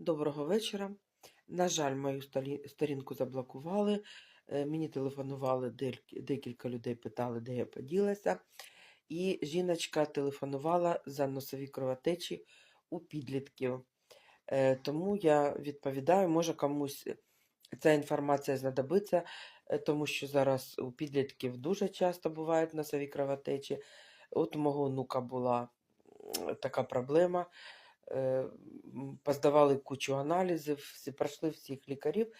Доброго вечора. На жаль, мою сторінку заблокували. Е, Мені телефонували декілька людей, питали, де я поділася. І жіночка телефонувала за носові кровотечі у підлітків. Е, Тому я відповідаю, може комусь ця інформація знадобиться, е, тому що зараз у підлітків дуже часто бувають носові кровотечі. От у мого онука була така проблема. Е, м, Поздавали кучу аналізів, всі пройшли всіх лікарів.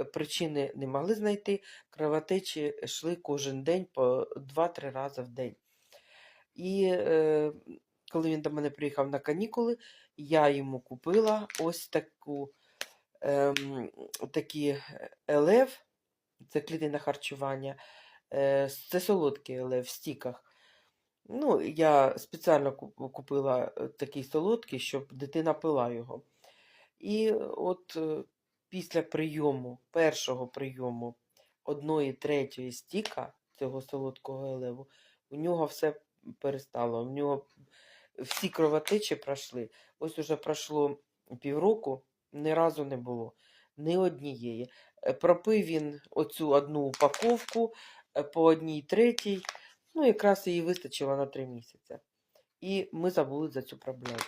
е, Причини не могли знайти. Кровотечі йшли кожен день по 2-3 рази в день. І е, коли він до мене приїхав на канікули, я йому купила ось таку, ем, такі елев, це клітинне харчування, е, це солодкий елев в стіках. Ну, я спеціально купила е, такий солодкий, щоб дитина пила його. І от е, після прийому, першого прийому одної третьої стіка цього солодкого елеву, у нього все перестало. У нього всі кровотечі пройшли. Ось уже пройшло півроку, ні разу не було. Ні однієї. Е, Пропив він оцю одну упаковку по одній третій. Ну, якраз її вистачило на три місяці. І ми забули за цю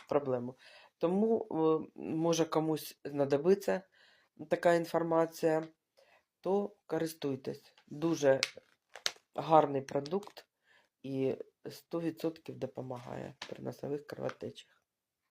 проблему. Тому, е, може, комусь знадобиться така інформація, то користуйтесь. Дуже гарний продукт і 100% допомагає при носових кровотечах.